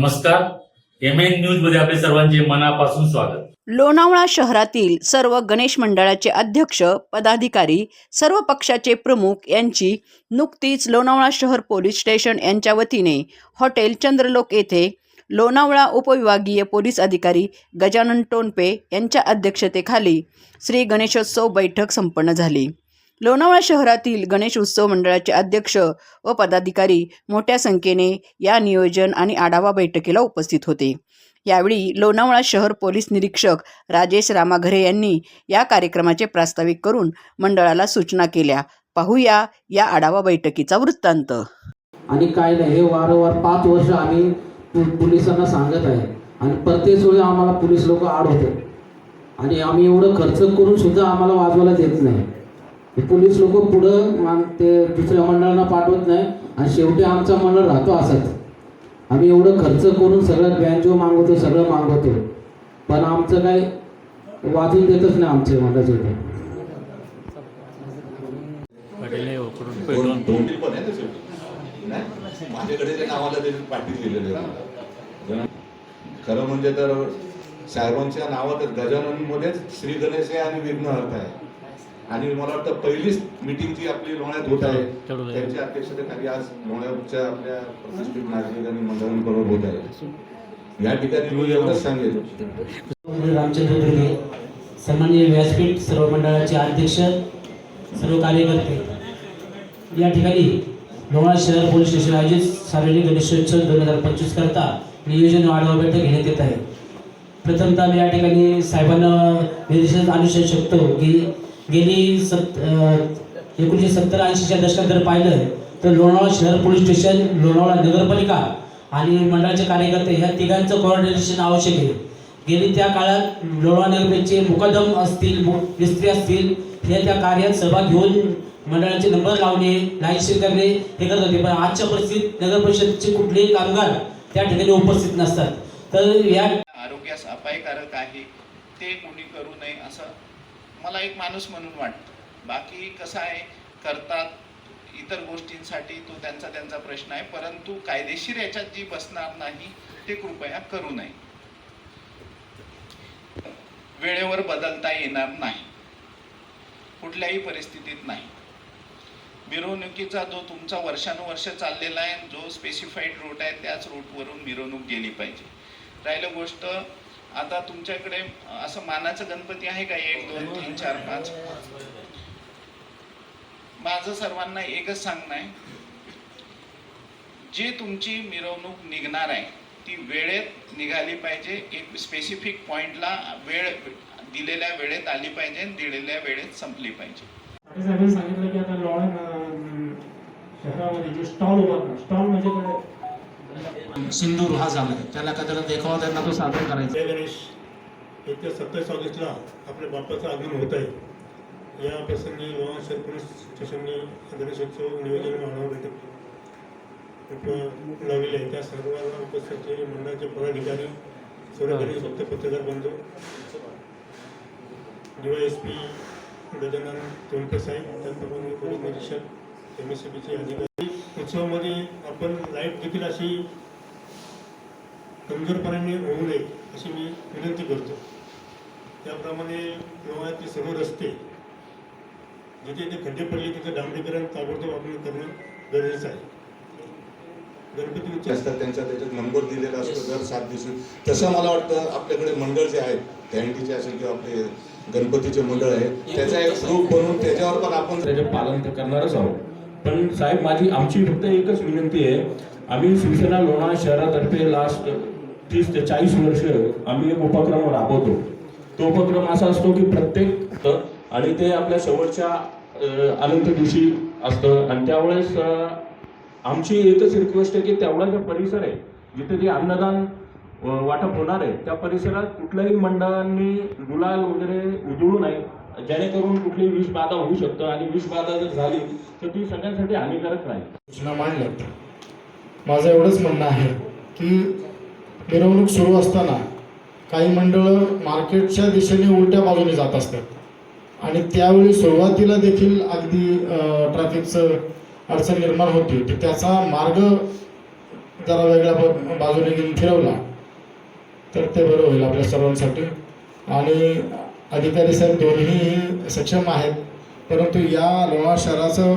नमस्कार. M N न्यूजमध्ये आपले सर्वांचे मनापासून स्वागत. लोणावळा शहरातील सर्व गणेश मंडळाचे अध्यक्ष पदाधिकारी सर्व पक्षाचे प्रमुख यांची नुकतीच लोणावळा शहर पोलीस स्टेशन यांच्या वतीने हॉटेल चंद्रलोक येथे लोणावळा उपविभागीय पोलीस अधिकारी गजानन टोनपे यांच्या अध्यक्षतेखाली श्री गणेशोत्सव बैठक संपन्न झाली. लोणावळा शहरातील गणेश उत्सव मंडळाचे अध्यक्ष व पदाधिकारी मोठ्या संख्येने या नियोजन आणि आढावा बैठकीला उपस्थित होते. यावेळी लोणावळा शहर पोलीस निरीक्षक राजेश रामाघरे यांनी या कार्यक्रमाचे प्रास्ताविक करून मंडळाला सूचना केल्या. पाहूया या आढावा बैठकीचा वृत्तांत. आणि काय नाही हे वारंवार पाच वर्ष आम्ही पोलिसांना सांगत आहे. आणि प्रत्येक वेळी आम्हाला पोलीस लोक आड होते आणि आम्ही एवढं खर्च करून सुद्धा आम्हाला वाजवायला देत नाही. हे पोलीस लोक पुढं मान- ते दुसऱ्या मंडळांना पाठवत नाही. आणि शेवटी आमचा मंडळ राहतो असंच. आम्ही एवढं खर्च करून सगळं बँजो मागवतो सगळं मागवतो. पण आमचं काय वाजून देतच नाही आमचे मंडळाचे माझ्याकडे ते नावाला खरं म्हणजे तर साहेबांच्या नावातच गजाननमध्येच श्री गणेश आहे आणि विघ्नहर्ता आहे. आणि मला वाटतं पहिलीच मीटिंग जी आपली लोण्यात होत आहे त्यांच्या अध्यक्षतेखाली आज लोण्याच्या आपल्या प्रतिष्ठित नागरिक आणि मंडळांबरोबर होत आहे. या ठिकाणी मी एवढंच सांगेल रामचंद्र दुर्गे सन्माननीय व्यासपीठ सर्व मंडळाचे अध्यक्ष सर्व कार्यकर्ते. या ठिकाणी लोणार शहर पोलीस स्टेशन आयोजित सार्वजनिक गणेशोत्सव दोन हजार पंचवीस करता नियोजन आढावा बैठक घेण्यात येत आहे. प्रथमतः मी या ठिकाणी साहेबांना निर्देशन आणू शकतो की गेली सत एकोणीसशे सत्तर ऐंशीच्या दशकात जर पाहिलं तर लोणावळा शहर पोलीस स्टेशन लोणावळा नगरपालिका आणि मंडळाचे कार्यकर्ते ह्या तिघांचं कोऑर्डिनेशन आवश्यक आहे. गेली त्या काळात लोणावळा नगरपालिकेचे मुकदम असतील मिस्त्री असतील हे त्या कार्यात सहभाग घेऊन मंडळाचे नंबर लावणे लाईनशीर करणे हे करत होते. पण आजच्या परिस्थितीत नगर परिषदेचे कुठलेही कामगार त्या ठिकाणी उपस्थित नसतात. तर या आरोग्यास अपायकारक आहे ते कोणी करू नये असं मला एक माणूस म्हणून वाटतो. बाकी कसं आहे करतात इतर गोष्टींसाठी तो त्यांचा त्यांचा प्रश्न आहे परंतु कायदेशीर याच्यात जी बसणार नाही ते कृपया करू नये. वेळेवर बदलता येणार नाही. कुठल्याही परिस्थितीत नाही. मिरवणुकीचा जो तुमचा वर्षानुवर्ष चाललेला आहे जो स्पेसिफाईड रूट आहे त्याच रूटवरून मिरवणूक गेली पाहिजे. राहिलं गोष्ट आता तुमच्याकडे असं मानाचं गणपती आहे का? एक दोन तीन चार पाच? माझं सर्वांना एकच सांगणं आहे. जी तुमची मिरवणूक निघणार आहे ती वेळेत निघाली पाहिजे. एक स्पेसिफिक पॉइंटला वेळ दिलेल्या वेळेत आली पाहिजे दिलेल्या वेळेत संपली पाहिजे. सांगितलं की आता शहरामध्ये जे स्टॉल उभारणार स्टॉल म्हणजे काय सिंदूर हा झाला त्याला कदाचित देखावा त्यांना तो सादर करायचा. जय गणेश येत्या सत्तावीस ऑगस्टला आपल्या बाप्पाचं आगमन होत आहे. या प्रसंगी शहर पोलीस स्टेशनने गणेशोत्सव नियोजन आढावा बैठक लावलेली आहे त्या सर्वांना उपस्थित असलेले मंडळाचे पदाधिकारी सर्व गणेश भक्त पत्रकार बंधू D S P Gajanan Tondke साहेब त्याचप्रमाणे पोलीस निरीक्षक एम एस सी बीचे अधिकारी. उत्सवामध्ये आपण लाइट देखील अशी कमजोरपणाने होऊ नये अशी मी विनंती करतो. त्याप्रमाणे लोहायातले सर्व रस्ते जिथे जिथे खड्डे पडले तिथे डांबरीकरण ताबडतोब आपण करणं गरजेचं आहे. गणपती उत्सव असतात त्यांचा त्याच्यात नंबर दिलेला असतो दर सात दिवशी तसं मला वाटतं आपल्याकडे मंडळ जे आहेत दहंडीचे असेल किंवा आपले गणपतीचे मंडळ आहे त्याचा एक ग्रुप बनवून त्याच्यावर पण आपण त्याचे पालन तर करणारच आहोत. पण साहेब माझी आमची फक्त एकच विनंती आहे. आम्ही शिवसेना लोणावळा शहरातर्फे लास्ट तीस ते चाळीस वर्ष आम्ही एक उपक्रम राबवतो. तो उपक्रम असा असतो की प्रत्येक आणि ते आपल्या शेवटच्या अनंत दिवशी असतं. आणि त्यावेळेस आमची एकच रिक्वेस्ट आहे की तेवढा जो परिसर आहे जिथे जे अन्नदान वाटप होणार आहे त्या परिसरात कुठल्याही मंडळांनी गुलाल वगैरे उधळू नये. जेणेकरून कुठली विष बाधा होऊ शकतं आणि विष बाधा जर झाली तर ती सगळ्यांसाठी हानिकारक राहील. सूचना मांडल्यात. माझं एवढंच म्हणणं आहे की मिरवणूक सुरू असताना काही मंडळं मार्केटच्या दिशेने उलट्या बाजूने जात असतात. आणि त्यावेळी सुरुवातीला देखील अगदी ट्रॅफिकचं अडचण निर्माण होती. तर त्याचा मार्ग जरा वेगळ्या ब- बाजूने घेऊन फिरवला. तर ते बरं होईल आपल्या सर्वांसाठी. आणि अधिकारी साहेब दोन्ही सक्षम आहेत. परंतु या लोणार शहराचं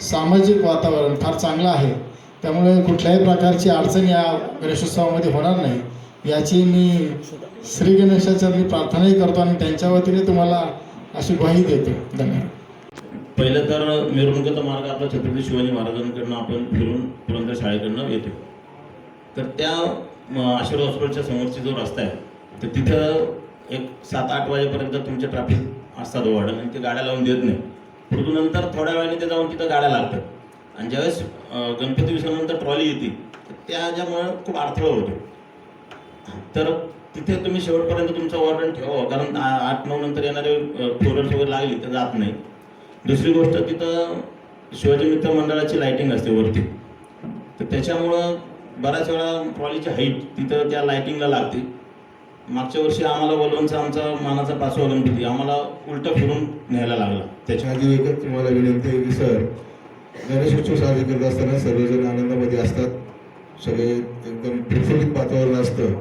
सामाजिक वातावरण फार चांगलं आहे. त्यामुळे कुठल्याही प्रकारची अडचण या गणेशोत्सवामध्ये होणार नाही. याची मी श्री गणेशाच्या मी प्रार्थनाही करतो आणि त्यांच्या वतीने तुम्हाला अशी ग्वाही देतो. धन्यवाद. पहिलं तर मिरवणुकीचा मार्ग आपला छत्रपती शिवाजी महाराजांकडनं आपण फिरून पुरंदर शाळेकडनं येतो. तर त्या आशीर्वाद हॉस्पिटलच्या समोरची जो रस्ता आहे तर तिथं एक सात आठ वाजेपर्यंत तुमचे ट्रॅफिक असतात वाढन आणि ते गाड्या लावून देत नाही. परंतु नंतर थोड्या वेळाने ते जाऊन तिथं गाड्या लागतात. आणि ज्यावेळेस गणपती विसर्जनानंतर ट्रॉली येते तर त्याच्यामुळं खूप अडथळा होतो. तर तिथे तुम्ही शेवटपर्यंत तुमचं वॉर्डन ठेवा कारण आठ नऊ नंतर येणारे फोरर्स वगैरे लागली तर जात नाही. दुसरी गोष्ट तिथं शिवाजी मित्र मंडळाची लाईटिंग असते वरती. तर त्याच्यामुळं बऱ्याच वेळा ट्रॉलीची हाईट तिथं त्या लाईटिंगला लागते. मागच्या वर्षी आम्हाला वलवणचा आमचा मानाचा पाचवा गणपती आम्हाला उलटं फिरून न्यायला लागला. त्याच्या आधी एकच तुम्हाला विनंती आहे की सर गणेशोत्सव साजरे करत असताना सर्वजण आनंदामध्ये असतात. सगळे एकदम प्रफुल्लित वातावरण असतं.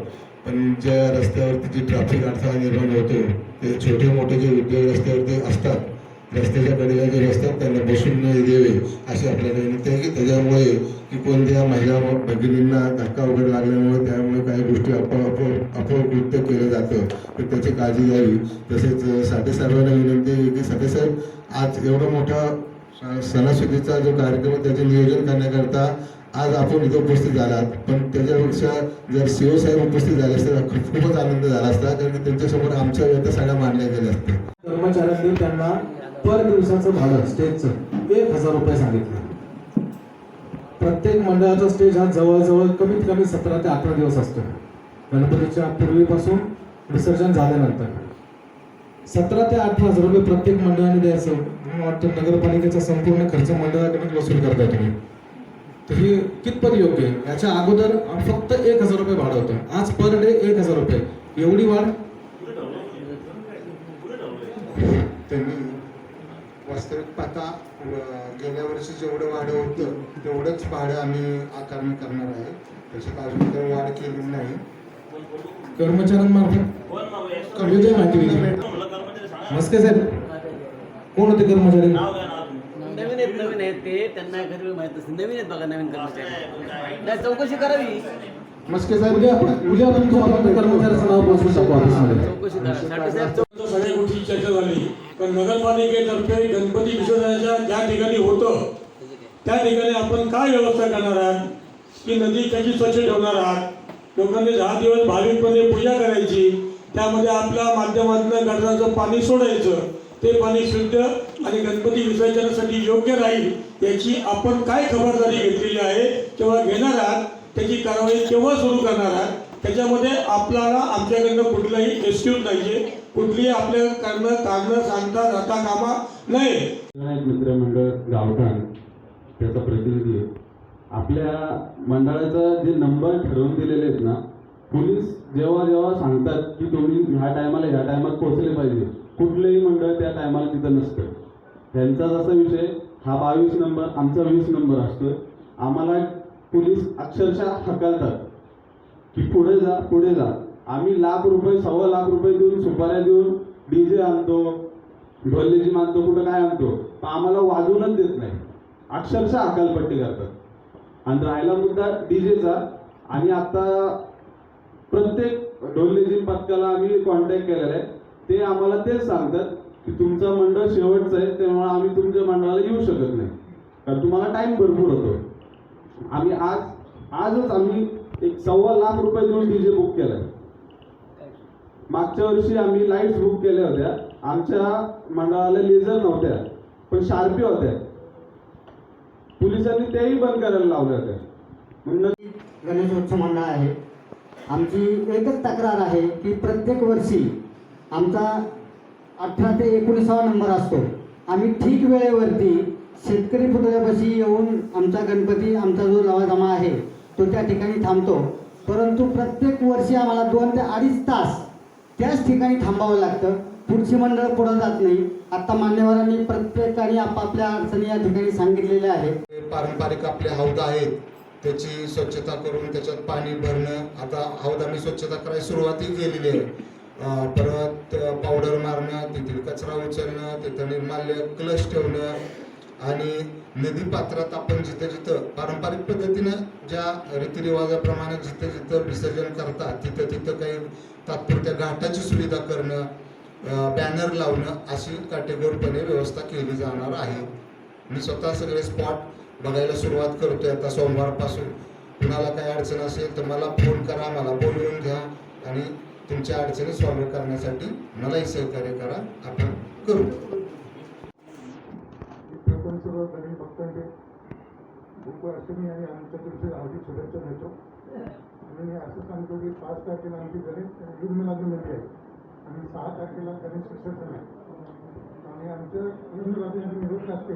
पण ज्या रस्त्यावरती जी ट्रॅफिक अडथळा निर्माण होतो ते छोटे मोठे जे उद्योग रस्त्यावरती असतात रस्त्याच्या कडेला जे असतात त्यांना बसून न देवे अशी आपल्याला विनंती आहे की त्याच्यामुळे की कोणत्या महिला भगिनींना धक्का वगैरे लागल्यामुळे त्यामुळे काही गोष्टी आपोआप अपकृत्य केलं जातं. तर त्याची काळजी घ्यावी. तसेच साठे साहेबांना विनंती आहे की साठे साहेब आज एवढा मोठा सणासुदीचा जो कार्यक्रम आहे त्याचे नियोजन करण्याकरता आज आपण इथे उपस्थित झालात. पण त्याच्यापेक्षा जर सीओ साहेब उपस्थित झाले असते खूप- खूपच आनंद झाला असता कारण त्यांच्यासमोर आमच्या व्यथा सगळ्या मांडल्या गेल्या असत्या. कर्मचाऱ्यांनी त्यांना पर दिवसाचं भाडं स्टेजचं एक हजार रुपये सांगितलं. प्रत्येक मंडळाचा स्टेज हा जवळजवळ कमीत कमी सतरा ते अठरा दिवस असतो. गणपतीच्या पूर्वीपासून विसर्जन झाल्यानंतर. सतरा ते अठरा हजार रुपये प्रत्येक मंडळाने द्यायचं मला वाटतं नगरपालिकेचा संपूर्ण खर्च मंडळाकडे वसूल करताय तुम्ही. तर ही कितपत योग्य आहे? याच्या अगोदर फक्त एक हजार रुपये भाडं होतं. आज पर डे एक हजार रुपये. एवढी वाढ? त्यांनी वास्तविक पाहता गेल्या वर्षी जेवढं भाडं होतं तेवढंच भाडं आम्ही आकारणी करणार आहे. त्याच्यात अजून काही वाढ केलेली नाही. कर्मचाऱ्यांमार्फत? विजय माहिती दिली. मस्के साहेब. कोण होते कर्मचारी? नवीन आहेत नवीन आहेत ते. त्यांना घरी माहीत असते. नवीन आहेत बघा नवीन कर्मचारी. नाही चौकशी करावी. मस्के साहेब उद्या उद्या तुमचं फक्त कर्मचाऱ्याचं नाव पोहोचवून टाकू ऑफिसमध्ये? चौकशी करा. सगळ्या गोष्टी चर्चा झाली. पण नगरपालिकेतर्फे गणपती विसर्जनाच्या ज्या ठिकाणी होतं त्या ठिकाणी आपण काय व्यवस्था करणार आहात? की नदी कशी स्वच्छ ठेवणार आहात? लोकांनी दहा दिवस भाविकपणे पूजा करायची. त्यामध्ये आपल्या माध्यमातलं गटराचं पाणी सोडायचं ते पाणी शुद्ध आणि गणपती विसर्जनासाठी योग्य राहील याची आपण काय खबरदारी घेतलेली आहे किंवा घेणार आहात त्याची कारवाई केव्हा सुरू करणार आहात त्याच्यामध्ये आपल्याला आमच्याकडनं कुठलाही एक्सक्यूज नाहीये कुठलीही आपल्याकडनं कारणं सांगता जाता कामा नये. एक मित्रमंडळ गावठाण त्याचा प्रतिनिधी आपल्या मंडळाचा जे नंबर ठरवून दिलेले आहेत ना पोलीस जेव्हा जेव्हा सांगतात की तुम्ही ह्या टायमाला ह्या टायमात पोहोचले पाहिजे कुठलंही मंडळ त्या टायमाला तिथं नसतं. त्यांचा जसा विषय हा बावीस नंबर आमचा वीस नंबर असतो आम्हाला पोलीस अक्षरशः हकालतात की पुढे जा पुढे जा. आम्ही लाख रुपये सव्वा लाख रुपये देऊन सुपाऱ्या देऊन डी जे आणतो ढोलेजी मानतो कुठं काय आणतो पण आम्हाला वाजवूनच देत नाही. अक्षरशः अकालपट्टी करतात. आणि राहिला मुद्दा डी जेचा आणि आता प्रत्येक ढोलेजी पथकाला आम्ही कॉन्टॅक्ट केलेला आहे ते आम्हाला तेच सांगतात की तुमचं मंडळ शेवटचं आहे त्यामुळे आम्ही तुमच्या मंडळाला येऊ शकत नाही. कारण तुम्हाला टाइम भरपूर होतो. आम्ही आज आजच आम्ही एक सव्वा लाख रुपये देऊन डीजे बुक केलाय. मागच्या वर्षी आम्ही लाईट्स बुक केल्या होत्या. आमच्या मंडळाला लेझर नव्हत्या पण शार्पी होत्या. पोलिसांनी तेही बंद करायला लावल्या होत्या. गणेशोत्सव मंडळ आहे. आमची एकच तक्रार आहे की प्रत्येक वर्षी आमचा अठरा ते एकोणीसावा नंबर असतो. आम्ही ठीक वेळेवरती शेतकरी पुतळ्यापाशी येऊन आमचा गणपती आमचा जो लवाजमा आहे तो त्या ठिकाणी थांबतो. परंतु प्रत्येक वर्षी आम्हाला दोन ते अडीच तास त्याच ठिकाणी थांबावं लागतं. पुढची मंडळ पुढं जात नाही. आत्ता मान्यवरांनी प्रत्येकाने आपापल्या अडचणी या ठिकाणी सांगितलेल्या आहेत. पारंपरिक आपले हौद आहेत. त्याची स्वच्छता करून त्याच्यात पाणी भरणं. आता हौद आम्ही स्वच्छता करायला सुरुवाती केलेली आहे. परत पावडर मारणं तिथील कचरा उचलणं तिथं निर्माल्य क्लश ठेवणं आणि नदी पात्रात आपण जिथं जिथं पारंपरिक पद्धतीनं ज्या रीतिरिवाजाप्रमाणे जिथं जिथं विसर्जन करतात तिथं तिथं काही तात्पुरत्या घाटाची सुविधा करणं बॅनर लावणं अशी काटेकोरपणे व्यवस्था केली जाणार आहे. मी स्वतः सगळे स्पॉट बघायला सुरुवात करतोय आता सोमवारपासून. कुणाला काही अडचण असेल तर मला फोन करा मला बोलवून घ्या आणि तुमच्या अडचणी सॉल्व्ह करण्यासाठी मलाही सहकार्य करा. आपण करू. आपण सर्व आमच्या भक्तांचे आणि हार्दिक शुभेच्छा देतो आणि मी असं सांगतो की पाच तारखेला आमची गणेश युद्धमिलादी आहे आणि सहा तारखेला गणेश विसर्जन आहे आणि आमच्या युद्धमिलादी निरोप असते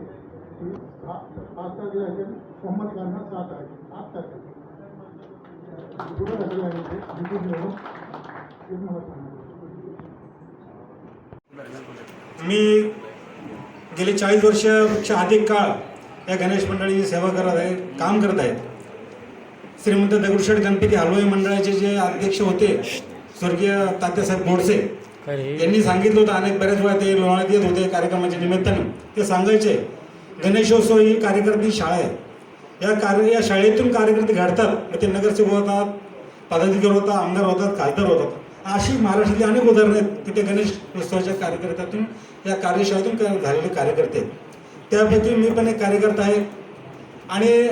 पाच तारखेला आठ झालेलं आहे ते निधी मिळवून एक मला सांगा मी गेले चाळीस वर्षापेक्षा अधिक काळ या गणेश मंडळीची सेवा करत आहे काम करत आहेत श्रीमंत दगडूशेठ गणपती हलवाई मंडळाचे जे अध्यक्ष होते स्वर्गीय तात्यासाहेब गोडसे यांनी सांगितलं होतं अनेक बऱ्याच वेळा ते लोणावळ्यात येत होते कार्यक्रमाच्या निमित्ताने. ते सांगायचे गणेशोत्सव ही कार्यकर्ती शाळा आहे. या कार्य या शाळेतून कार्यकर्ते घडतात मग ते नगरसेवक होतात पदाधिकारी होतात आमदार होतात खासदार होतात. अशी महाराष्ट्रातली अनेक उदाहरणं आहेत की ते गणेश उत्सवाच्या कार्यकर्त्यातून या कार्यशाळेतून झालेले कार्यकर्ते आहेत. त्यापैकी मी पण एक कार्यकर्ता आहे. आणि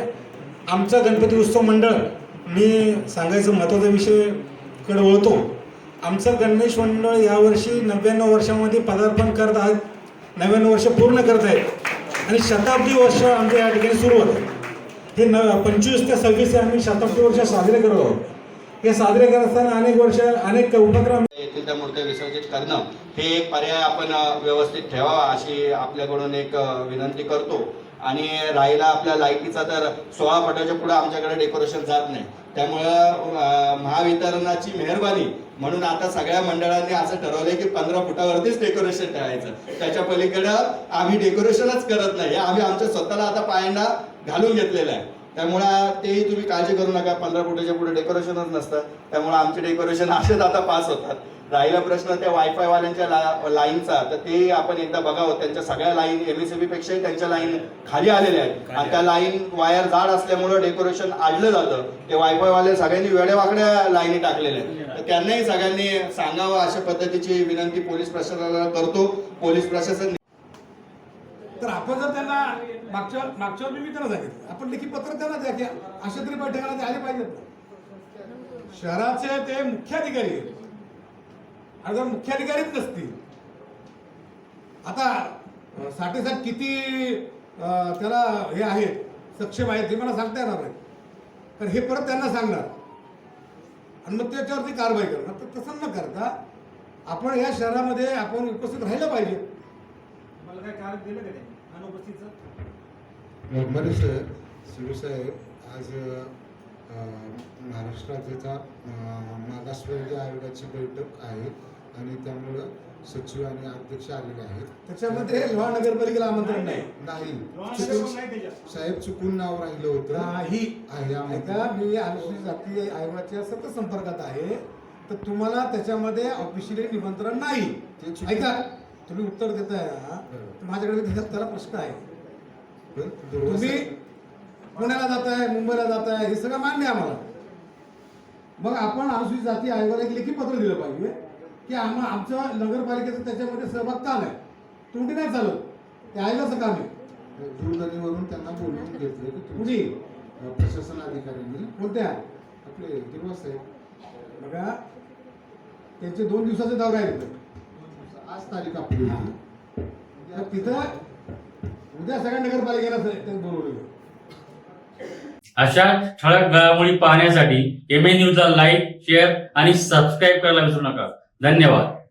आमचा गणपती उत्सव मंडळ मी सांगायचं महत्त्वाचा विषयकडे वळतो. आमचं गणेश मंडळ यावर्षी नव्याण्णव वर्षामध्ये पदार्पण करत आहेत नव्याण्णव वर्ष पूर्ण करत आहेत. आणि शताब्दी वर्ष आमच्या या ठिकाणी सुरू होतं. हे न पंचवीस ते सव्वीस आम्ही शताब्दी वर्ष साजरे करत आहोत. हे साजरे करत असताना अनेक वर्ष अनेक उपक्रम येथील त्या मूर्त्या विसर्जित करणं हे एक पर्याय आपण व्यवस्थित ठेवावा अशी आपल्याकडून एक विनंती करतो. आणि राहिला आपल्या लायकीचा तर सोळा फटाच्या पुढे आमच्याकडे डेकोरेशन जात नाही. त्यामुळं महावितरणाची मेहरबानी म्हणून आता सगळ्या मंडळांनी असं ठरवलंय की पंधरा फुटावरतीच डेकोरेशन ठेवायचं त्याच्या पलीकडं आम्ही डेकोरेशनच करत नाही. हे आम्ही आमच्या स्वतःला आता पायांना घालून घेतलेलं आहे. त्यामुळे तेही तुम्ही काळजी करू नका. पंधरा फुटाच्या पुढे डेकोरेशनच नसतं. त्यामुळे आमचे डेकोरेशन असेच आता पास होतात. राहिला प्रश्न त्या वायफाय वाल्यांच्या ला लाईनचा तर ते आपण एकदा बघावं त्यांच्या सगळ्या लाईन एम एस पेक्षाही त्यांच्या लाईन खाली आलेल्या आहेत. आणि त्या लाईन वायर जाड असल्यामुळं डेकोरेशन आडलं जातं. ते वायफाय वाले सगळ्यांनी वेड्या वाकड्या लाईनी टाकलेल्या आहेत. तर त्यांनाही सगळ्यांनी सांगावं अशा पद्धतीची विनंती पोलीस प्रशासनाला करतो. पोलीस प्रशासन तर आपण जर त्यांना मागच्या मागच्या वेळी मी त्यांना सांगितलं. आपण लेखी पत्र त्यांना द्या की अशा तरी बैठकाला ते आले पाहिजेत. शहराचे ते मुख्याधिकारी आहेत. आणि जर मुख्याधिकारीच नसतील. आता अं, साठे साहेब किती त्याला हे आहेत सक्षम आहेत हे मला सांगता येणार नाही. तर हे परत त्यांना सांगणार. आणि मग त्याच्यावरती कारवाई करणार. तर तसं न करता आपण या शहरामध्ये आपण उपस्थित राहिलं पाहिजे. मला काय कारण दिलं का त्यांनी? अनुपस्थितचं? नॉर्मली सर शिवसाहेब आज अ, महाराष्ट्राचा अ, मागासवर्गीय आयोगाची बैठक आहे. आणि त्यामुळं सचिव आणि अध्यक्ष आलेले आहेत. त्याच्यामध्ये लोहा नगरपालिकेला आमंत्रण नाही नाही. चुकून- साहेब चुकून नाव राहिलं होतं. नाही. आहे आमंत्रण. ऐका मी अनुसूचित जाती आयोगाच्या सतत संपर्कात आहे. तर तुम्हाला त्याच्यामध्ये ऑफिशियली निमंत्रण नाही. ते ऐका तुम्ही उत्तर देताय ना? तर माझ्याकडे त्याच्यात त्याला प्रश्न आहे. पण तुम्ही पुण्याला जाताय मुंबईला जाताय हे सगळं मान्य आहे आम्हाला. मग आपण अनुसूचित जाती आयोगाला एक लेखी पत्र दिलं पाहिजे. की आम्हा आमचं नगरपालिकेचं त्याच्यामध्ये सहभाग का नाही? तोंडी नाही चालत. ते आयोगाचं काम आहे दूरध्वनीवरून त्यांना बोलवून घेतलं की तुम्ही प्रशासन अधिकाऱ्यांनी कोणत्या आपले दुर्वा साहेब बघा त्यांचे दोन दिवसाचे दौरा आहे तिथं. आज तारीख आपली तिथं उद्या सगळ्या नगरपालिकेला बोलवलेलं अशा ठळक घडामोडी पाहण्यासाठी एम ए न्यूजला लाईक शेअर आणि सबस्क्राईब करायला विसरू नका. धन्यवाद.